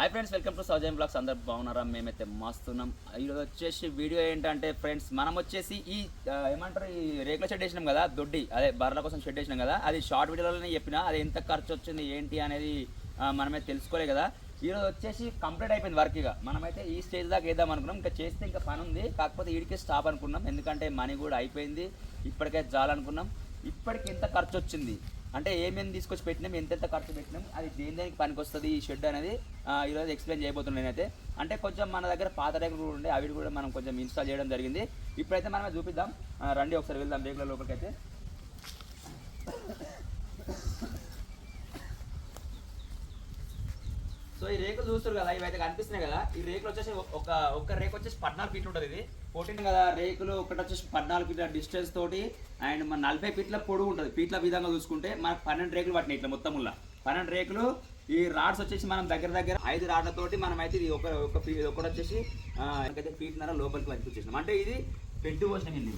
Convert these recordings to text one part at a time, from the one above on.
Hi friends welcome to Soujan blogs అందరు బాగున్నారా? మేమైతే మస్తున్నాం. ఈరోజు వచ్చేసి వీడియో ఏంటంటే ఫ్రెండ్స్ మనం వచ్చేసి ఈ ఏమంటారు ఈ రేకుల షెడ్ వేసినాం కదా దొడ్డి అదే బర్రెల కోసం షెడ్ వేసినాం కదా అది షార్ట్ వీడియోలోనే చెప్పిన అది ఎంత ఖర్చు వచ్చింది ఏంటి అనేది మనమే తెలుసుకోలే కదా. ఈరోజు వచ్చేసి కంప్లీట్ అయిపోయింది వర్క్ ఇక. మనమైతే ఈ స్టేజ్ దాకా వేద్దాం అనుకున్నాం. ఇంకా చేస్తే ఇంకా పని ఉంది. కాకపోతే వీడికి స్టాప్ అనుకున్నాం. ఎందుకంటే మనీ కూడా అయిపోయింది. ఇప్పటికే చాలనుకున్నాం ఇప్పటికి ఎంత ఖర్చు వచ్చింది? అంటే ఏమేమి తీసుకొచ్చి పెట్టినాం ఎంతెంత ఖర్చు పెట్టినాం అది దేని దేనికి పనికి వస్తుంది ఈ షెడ్ అనేది ఈరోజు ఎక్స్ప్లెయిన్ చేయబోతున్నాను నేనైతే. అంటే కొంచెం మన దగ్గర పాత రేకులు కూడా ఉండే అవి కూడా మనం కొంచెం ఇన్స్టాల్ చేయడం జరిగింది. ఇప్పుడైతే మనమే చూపిద్దాం. రండి ఒకసారి వెళ్దాం రేకుల లోపలికి అయితే సో ఈ రేకులు చూస్తారు కదా ఇవైతే కనిపిస్తున్నాయి కదా. ఈ రేకులు వచ్చేసి ఒక ఒక రేకు వచ్చేసి పద్నాలుగు ఫీట్లు ఉంటుంది ఇది. ఫోర్టీన్ కదా రేకులు ఒకటి వచ్చేసి పద్నాలుగు ఫీట్ల డిస్టెన్స్ తోటి అండ్ మన నలభై ఫీట్ల పొడుగు ఉంటుంది. ఫీట్ల విధంగా చూసుకుంటే మనకు పన్నెండు రేకులు పట్టినాయి ఇట్లా మొత్తం ఉల్ల పన్నెండు రేకులు ఈ రాడ్స్ వచ్చేసి మనం దగ్గర దగ్గర ఐదు రాడ్లతోటి మనం అయితే ఇది ఒక ఒక ఒకటి వచ్చేసి అయితే ఫీట్నర లోపలికి వచ్చేసినాం. అంటే ఇది పెట్టి పోసినాం ఇది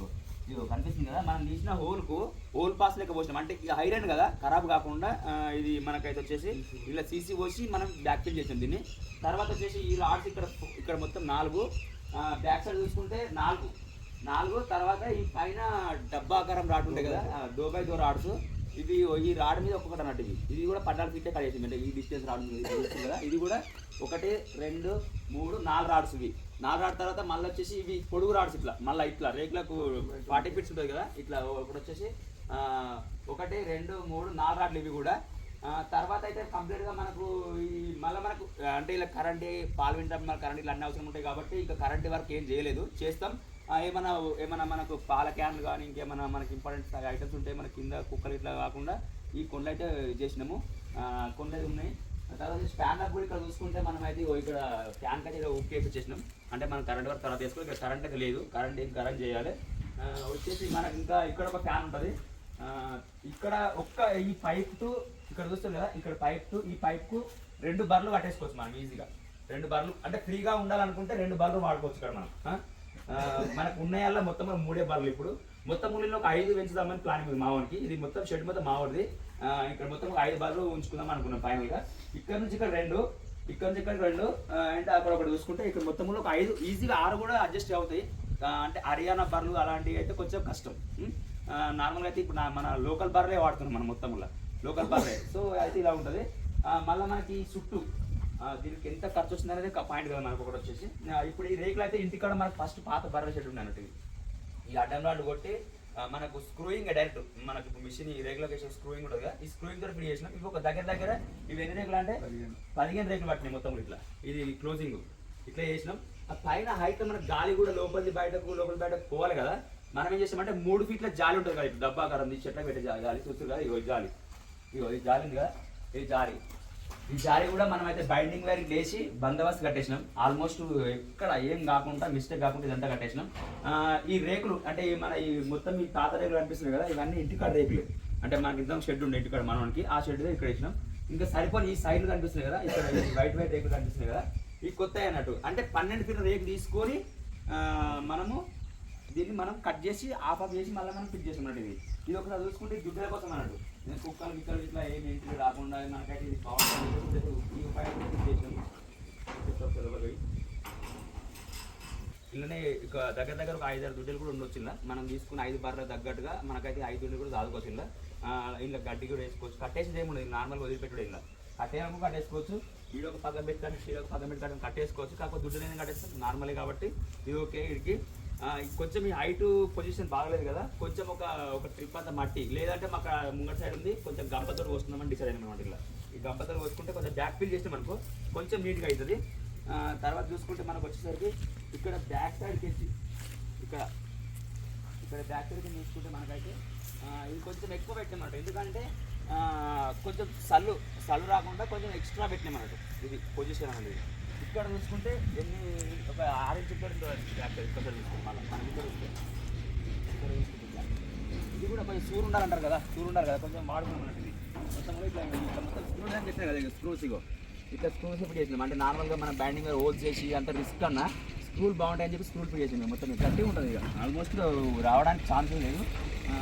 ఇదిగో కనిపిస్తుంది కదా మనం తీసిన హోల్కు హోల్ పాస్ లెక్క పోసినాం. అంటే ఇక ఐరన్ కదా ఖరాబ్ కాకుండా ఇది మనకైతే వచ్చేసి ఇలా సీసీ పోసి మనం బ్యాక్ ఫిల్ చేసాం దీన్ని. తర్వాత వచ్చేసి ఈ రాడ్స్ ఇక్కడ ఇక్కడ మొత్తం నాలుగు. బ్యాక్ సైడ్ చూసుకుంటే నాలుగు. నాలుగు తర్వాత ఈ పైన డబ్బాకారం రాడ్ ఉంటాయి కదా డోబై దో రాడ్స్. ఇది ఈ రాడ్ మీద ఒక్కొక్కటి అన్నట్టు ఇది. ఇది కూడా పద్నాలుగు ఫీటే కట్ చేసింది. అంటే ఈ డిస్టెన్స్ రాడ్ మీద కదా. ఇది కూడా ఒకటి రెండు మూడు నాలుగు రాడ్స్ ఇవి. నాలుగు రాడ్ తర్వాత మళ్ళీ వచ్చేసి ఇవి పొడుగు రాడ్స్ ఇట్లా. మళ్ళీ ఇట్లా రేకులకు ఫార్టీ ఫీట్స్ ఉంటుంది కదా. ఇట్లా ఒకటి వచ్చేసి ఒకటి రెండు మూడు నాలుగు రాడ్లు ఇవి కూడా. తర్వాత అయితే కంప్లీట్గా మనకు ఈ మళ్ళీ మనకు అంటే ఇలా కరెంట్ పాలు వింటాం మన కరెంట్ ఇలా అన్ని అవసరం ఉంటాయి కాబట్టి ఇంకా కరెంట్ వర్క్ ఏం చేయలేదు. చేస్తాం. ఏమైనా ఏమైనా మనకు పాల క్యాన్లు కానీ ఇంకేమైనా మనకి ఇంపార్టెంట్ ఐటమ్స్ ఉంటాయి మన కింద కుక్కలు ఇట్లా కాకుండా ఈ కొండలు అయితే చేసినాము. కొండలు అయితే ఉన్నాయి తర్వాత ఫ్యాన్ కూడా ఇక్కడ చూసుకుంటే మనం అయితే ఇక్కడ ఫ్యాన్ అయితే ఉక్కేసి చేసినాం. అంటే మనం కరెంట్ వరకు తర్వాత వేసుకోవాలి. ఇక్కడ కరెంట్ అయితే లేదు. కరెంట్ ఏం కరెంట్ చేయాలి. వచ్చేసి మనకి ఇంకా ఇక్కడ ఒక ఫ్యాన్ ఉంటుంది. ఇక్కడ ఒక్క ఈ పైప్ టు ఇక్కడ చూస్తాం కదా ఇక్కడ పైప్ టు ఈ పైప్కు రెండు బర్లు కట్టేసుకోవచ్చు మనం ఈజీగా రెండు బర్లు అంటే ఫ్రీగా ఉండాలనుకుంటే రెండు బర్లు వాడుకోవచ్చు ఇక్కడ మనం. మనకు ఉన్నాయల్లా మొత్తం మూడే బర్లు ఇప్పుడు. మొత్తం ఊళ్ళో ఒక ఐదు పెంచుదామని ప్లానింగ్ ఉంది మావానికి. ఇది మొత్తం షెడ్ మొత్తం మావాడిది. ఇక్కడ మొత్తం ఒక ఐదు బర్లు ఉంచుకుందాం అనుకున్నాం ఫైనల్గా. ఇక్కడ నుంచి ఇక్కడ రెండు ఇక్కడ నుంచి ఇక్కడ రెండు అంటే అక్కడ ఒకటి చూసుకుంటే ఇక్కడ మొత్తం ఒక ఐదు ఈజీగా ఆరు కూడా అడ్జస్ట్ అవుతాయి. అంటే హర్యానా బర్రెలు అలాంటివి అయితే కొంచెం కష్టం. నార్మల్గా అయితే ఇప్పుడు మన లోకల్ బర్రెలే వాడుతున్నాం మనం మొత్తంలో లోకల్ బర్రె సో అయితే ఇలా ఉంటుంది. మళ్ళీ మనకి చుట్టూ దీనికి ఎంత ఖర్చు వస్తుంది అనేది పాయింట్ కదా మనకు ఒకటి వచ్చేసి. ఇప్పుడు ఈ రేకులు అయితే ఇంటికాడ మనకు ఫస్ట్ పాత బర్రెల షెడ్ ఉంది అన్నట్టు. ఈ అడ్డం రాడ్ కొట్టి మనకు స్క్రూయింగ్ డైరెక్ట్ మనకు ఇప్పుడు మిషన్ ఈ రేకులకి వేసే స్క్రూయింగ్ ఉంటుంది కదా ఈ స్క్రూయింగ్ తోటి ఫిట్ చేసినాం. ఇవి ఒక దగ్గర దగ్గర ఇవి ఎన్ని రేకులు అంటే పదిహేను. రేకులు పట్టినాయి మొత్తం ఇట్లా. ఇది క్లోజింగ్ ఇట్లా చేసినాం. ఆ పైన హైట్ మనకు గాలి కూడా లోపలిది బయటకు లోపలి బయటకు పోవాలి కదా. మనం ఏం చేసామంటే మూడు ఫీట్ల జాలి ఉంటుంది కదా ఇప్పుడు డబ్బాకారం తీసి చెట్ల పెట్టే జాలి చూస్తారు కదా ఇగో జాలి. ఇగో ఈ జాలి ఉంది కదా ఈ జాలి. ఈ జారీ కూడా మనం అయితే బైండింగ్ వైర్ లేచి బందోబస్తు కట్టేసినాం. ఆల్మోస్ట్ ఎక్కడ ఏం కాకుండా మిస్టేక్ కాకుండా ఇదంతా కట్టేసినాం. ఈ రేకులు అంటే మన ఈ మొత్తం ఈ తాత రేకులు అనిపిస్తున్నాయి కదా ఇవన్నీ ఇంటికాడ రేకులు. అంటే మనకి ఇంత షెడ్ ఉండే ఇంటికాడ మనకి ఆ షెడ్ ఇక్కడ వేసినాం. ఇంకా సరిపోని ఈ సైడ్లు కనిపిస్తున్నాయి కదా ఇక్కడ వైట్ వైట్ రేకులు కనిపిస్తున్నాయి కదా ఈ కొత్త అన్నట్టు. అంటే పన్నెండు ఫీట్ల రేకు తీసుకొని మనము దీన్ని మనం కట్ చేసి ఆఫ్ ఆఫ్ చేసి మళ్ళీ మనం ఫిట్ చేసామన్నట్టు ఇది. ఇది ఒకసారి చూసుకుంటే దుడ్డల కోసం అన్నట్టు. కుక్కలు గిక్కలు ఇట్లా ఏమి ఏంటి రాకుండా మనకైతే ఇది ఈ ఉపాయం చేసాము ఇలానే ఇక దగ్గర దగ్గర ఒక ఐదారు దుడ్డలు కూడా ఉండొచ్చు ఇలా మనం తీసుకున్న ఐదు బర్రెల తగ్గట్టుగా మనకైతే ఐదు దుడ్డలు కూడా దాదుకోవచ్చు ఇలా ఇలా గడ్డి కూడా వేసుకోవచ్చు. కట్టేసి ఏముండదు నార్మల్గా వదిలిపెట్టుడు ఇలా కట్టేయడానికి కట్టేసుకోవచ్చు. వీడియో ఒక పక్కన పెట్టి కట్టి వీడియో ఒక పక్కన పెట్టుకోవడం కట్టేసుకోవచ్చు. కాకపోతే దుడ్డు నేను కట్టేస్తాం నార్మలే కాబట్టి. ఇది ఓకే వీడికి కొంచెం ఈ హైట్ పొజిషన్ బాగలేదు కదా కొంచెం ఒక ఒక ట్రిప్ అంతా మట్టి. లేదంటే మాకు ముంగట సైడ్ ఉంది కొంచెం గంపతో వస్తుందామని డిసైడ్ అయినా అనమాట ఇలా ఈ గంపతో పోసుకుంటే కొంచెం బ్యాక్ ఫీల్ చేస్తే మనకు కొంచెం నీట్గా అవుతుంది తర్వాత చూసుకుంటే మనకు వచ్చేసరికి ఇక్కడ బ్యాక్ సైడ్కి వచ్చి ఇక్కడ ఇక్కడ బ్యాక్ సైడ్కి చూసుకుంటే మనకైతే ఇది కొంచెం ఎక్కువ పెట్టినమాట ఎందుకంటే కొంచెం సల్లు సల్లు రాకుండా కొంచెం ఎక్స్ట్రా పెట్టినామన్నట్టు ఇది పొజిషన్ అనేది. ఇక్కడ చూసుకుంటే ఎన్ని ఒక ఆరు ఇంచు ఇక్కడ ఇక్కడ చూసుకుంటే మళ్ళీ మనం ఇక్కడ ఇక్కడ చూసుకుంటే. ఇది కూడా కొంచెం సూర్ ఉండాలంటారు కదా సూర్ ఉండాలి కదా కొంచెం వాడుకున్నట్టు ఇది. మొత్తం కూడా ఇట్లా ఇట్లా మొత్తం స్క్రూస్ అని కదా ఇక స్క్రూస్ ఇగో. ఇట్లా స్క్రూస్ ఇప్పుడు చేసినాం. అంటే నార్మల్గా మనం బ్యాండింగ్ హోల్స్ చేసి అంత రిస్క్ అన్నా స్క్రూలు బాగుంటాయని చెప్పి స్క్రూలు ఫిట్ చేసినాం. మొత్తం గట్టి ఉంటుంది ఇక. ఆల్మోస్ట్ రావడానికి ఛాన్స్ లేదు. ఆ,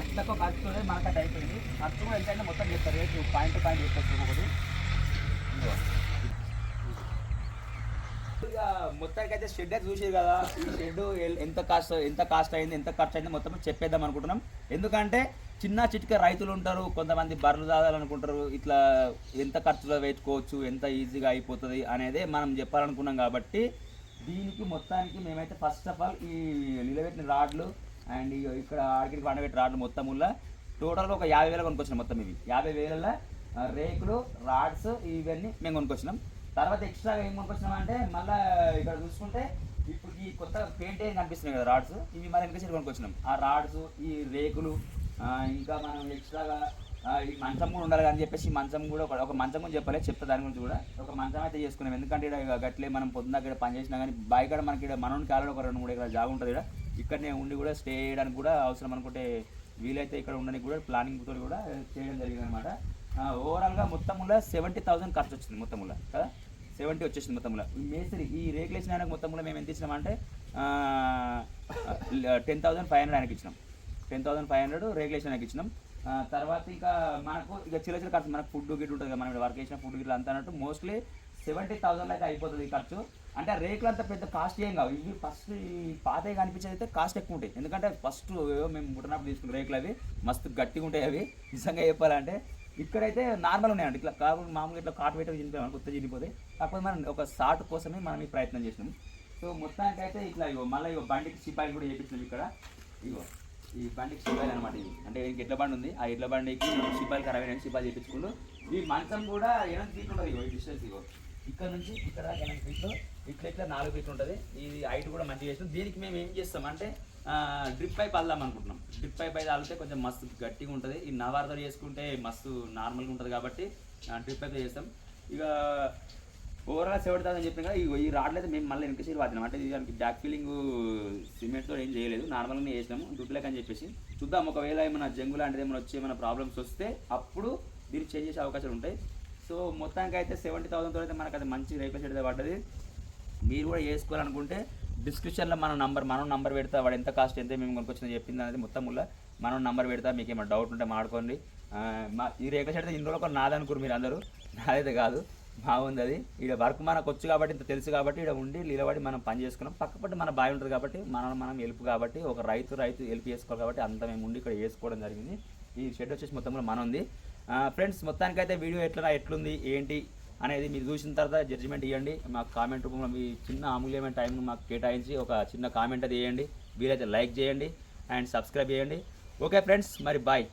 అట్లా మనకట్ ఖర్చుతో మనకు అయిపోయింది. ఖర్చు కూడా ఎంత మొత్తం చేస్తారు. రేటు పాయింట్ పాయింట్ చెప్పేస్తాం ఒకటి. మొత్తానికి అయితే షెడ్ అయితే చూసేది కదా. ఈ షెడ్ ఎంత కాస్ట్ ఎంత కాస్ట్ అయింది ఎంత ఖర్చు అయింది మొత్తం చెప్పేద్దాం అనుకుంటున్నాం. ఎందుకంటే చిన్న చిటిక రైతులు ఉంటారు కొంతమంది బర్రెలు తాగాలనుకుంటారు ఇట్లా ఎంత ఖర్చులో వేసుకోవచ్చు ఎంత ఈజీగా అయిపోతుంది అనేది మనం చెప్పాలనుకున్నాం కాబట్టి దీనికి మొత్తానికి మేమైతే ఫస్ట్ ఆఫ్ ఆల్ ఈ నిలబెట్టిన రాడ్లు అండ్ ఇక్కడ ఆడికి పండబెట్టిన రాడ్లు మొత్తం వల్ల టోటల్గా ఒక యాభై వేలు కొనుక్కొచ్చినాం మొత్తం ఇవి. యాభై వేలలో రేకులు రాడ్స్ ఇవన్నీ మేము కొనుక్కొచ్చినాం. తర్వాత ఎక్స్ట్రాగా ఏం కొనుక్కొచ్చినాం అంటే మళ్ళీ ఇక్కడ చూసుకుంటే ఇప్పుడు ఈ కొత్త పెయింట్ ఏం కనిపిస్తున్నాయి కదా రాడ్స్ ఇవి మన వెనక సైడ్ ఆ రాడ్స్ ఈ రేకులు ఇంకా మనం ఎక్స్ట్రాగా ఈ మంచం కూడా ఉండాలి అని చెప్పేసి మంచం కూడా ఒక మంచం కూడా చెప్పలేదు చెప్తా దాని గురించి కూడా. ఒక మంచం అయితే చేసుకున్నాం. ఎందుకంటే ఇక్కడ గట్లే మనం పొద్దున్న ఇక్కడ పని చేసినా కానీ బాయ్ కాడ మనకి ఇక్కడ మనోని కాలంలో ఒక రెండు మూడు ఇక్కడ జాగా ఉంటుంది ఇక్కడ ఇక్కడనే ఉండి కూడా స్టే చేయడానికి కూడా అవసరం అనుకుంటే వీలైతే ఇక్కడ ఉండడానికి కూడా ప్లానింగ్ తోటి కూడా చేయడం జరిగింది అనమాట ఓవరాల్గా మొత్తం సెవెంటీ థౌసండ్ ఖర్చు వచ్చింది మొత్తం కదా? సెవెంటీ వచ్చేసింది మొత్తంలో మేస్త్రి ఈ రేకులేషన్ ఆయనకు మొత్తంలో మేము ఎంత ఇచ్చినామంటే టెన్ థౌసండ్ ఫైవ్ హండ్రెడ్ ఆయనకి ఇచ్చినాం. Ten thousand five hundred regulation ఆయనకి ఇచ్చినాం. తర్వాత ఇంకా మనకు ఇక చిన్న చిన్న ఖర్చు మనకు ఫుడ్ గిట్ ఉంటుంది కదా మనం వర్క్ చేసిన ఫుడ్ గిట్ల అంతా అన్నట్టు మోస్ట్లీ సెవెంటీ థౌసండ్ అయితే అయిపోతుంది ఈ ఖర్చు. అంటే రేకులు అంతా పెద్ద కాస్ట్ ఏం కావు. ఇవి ఫస్ట్ ఈ పాతవి కనిపించేది అయితే కాస్ట్ ఎక్కువ ఉంటాయి. ఎందుకంటే ఫస్ట్ మేము ముట్టనప్పుడు తీసుకున్న రేకులు అవి మస్తు గట్టిగా ఉంటాయి అవి. నిజంగా చెప్పాలంటే ఇక్కడైతే నార్మల్ ఉన్నాయండి. ఇట్లా కాకుండా మామూలుగా ఇట్లా కాటు పెట్టి చినిపోయాం కొత్త చినిపోతే కాకపోతే మనం ఒక షార్ట్ కోసమే మనం ఈ ప్రయత్నం చేసినాం. సో మొత్తానికి అయితే ఇట్లా ఇగో మళ్ళీ ఇగో బండికి సిపాయిలు కూడా చేపించినాం ఇక్కడ. ఇగో ఈ బండికి సిపాయిలు అనమాట ఇది. అంటే ఇంక ఎడ్ల బండి ఉంది. ఆ ఎడ్ల బండికి సిపాయిలు ఖరాబ్ అయిన సిపాయిలు చేపించుకుంటూ ఈ మంచం కూడా ఎనిమిది ఫీట్లు ఉంటుంది ఇగో ఈ డిస్టెన్స్ ఇగో. ఇక్కడ నుంచి ఇక్కడ దాకా ఎనిమిది ఫీట్లు ఇట్లా ఇట్లా నాలుగు ఫీట్లు ఉంటుంది. ఇది హైట్ కూడా మంచిగా చేస్తాం దీనికి మేము ఏం చేస్తాం అంటే డ్రిప్ పైప్ అల్దాం అనుకుంటున్నాం. డ్రిప్ పైప్ అయితే అల్లితే కొంచెం మస్తు గట్టిగా ఉంటుంది. ఈ నవార్తో చేసుకుంటే మస్తు నార్మల్గా ఉంటుంది కాబట్టి డ్రిప్ పైప్ చేస్తాం. ఇక ఓవరాల్ సెవెడతాదని చెప్పిన కదా ఈ- రాడ్లు అయితే మేము మళ్ళీ వెనక సైడ్ వాడినాం అంటే దానికి బ్యాక్ ఫీలింగ్ సిమెంట్తో ఏం చేయలేదు. నార్మల్గానే చేసినాము. దుడ్లకి అని చెప్పేసి. చూద్దాం ఒకవేళ ఏమైనా జంగు లాంటిది ఏమైనా వచ్చి ఏమైనా ప్రాబ్లమ్స్ వస్తే అప్పుడు దీన్ని చేంజ్ చేసే అవకాశాలు ఉంటాయి. సో మొత్తానికి అయితే సెవెంటీ థౌసండ్తో అయితే మనకు అది మంచి రేకుల అయితే పడ్డది. మీరు కూడా వేసుకోవాలనుకుంటే డిస్క్రిప్షన్లో మన నంబర్ మనం నంబర్ పెడతా వాడు ఎంత కాస్ట్ ఎంత మేము కొనుక్కొచ్చిందో చెప్పింది అనేది మొత్తం కూడా మనం నంబర్ పెడతా మీకు ఏమైనా డౌట్ ఉంటే మాడుకోండి మా ఈ రేఖ షెడ్ ఇన్ని రోజులు ఒక నాదనుకోరు మీరు అందరూ. నాదైతే కాదు బాగుంది అది. ఇక్కడ వర్క్ మనకు వచ్చు కాబట్టి ఇంత తెలుసు కాబట్టి ఇక్కడ ఉండి నిలబడి మనం పని చేసుకున్నాం. పక్కపట్టి మన బావి ఉంటుంది కాబట్టి మనం మనం హెల్ప్ కాబట్టి ఒక రైతు రైతు హెల్ప్ చేసుకోవాలి కాబట్టి అంత మేము ఉండి ఇక్కడ వేసుకోవడం జరిగింది. ఈ షెడ్ వచ్చేసి మొత్తం కూడా మన ఉంది ఫ్రెండ్స్ మొత్తానికైతే వీడియో ఎట్లా ఎట్లుంది ఏంటి అనేది మీరు చూసిన తర్వాత జడ్జిమెంట్ ఇవ్వండి మాకు కామెంట్ రూపంలో మీ చిన్న అమూల్యమైన టైంను మాకు కేటాయించి ఒక చిన్న కామెంట్ అది వేయండి వీలైతే లైక్ చేయండి అండ్ సబ్స్క్రైబ్ చేయండి. ఓకే ఫ్రెండ్స్ మరి బాయ్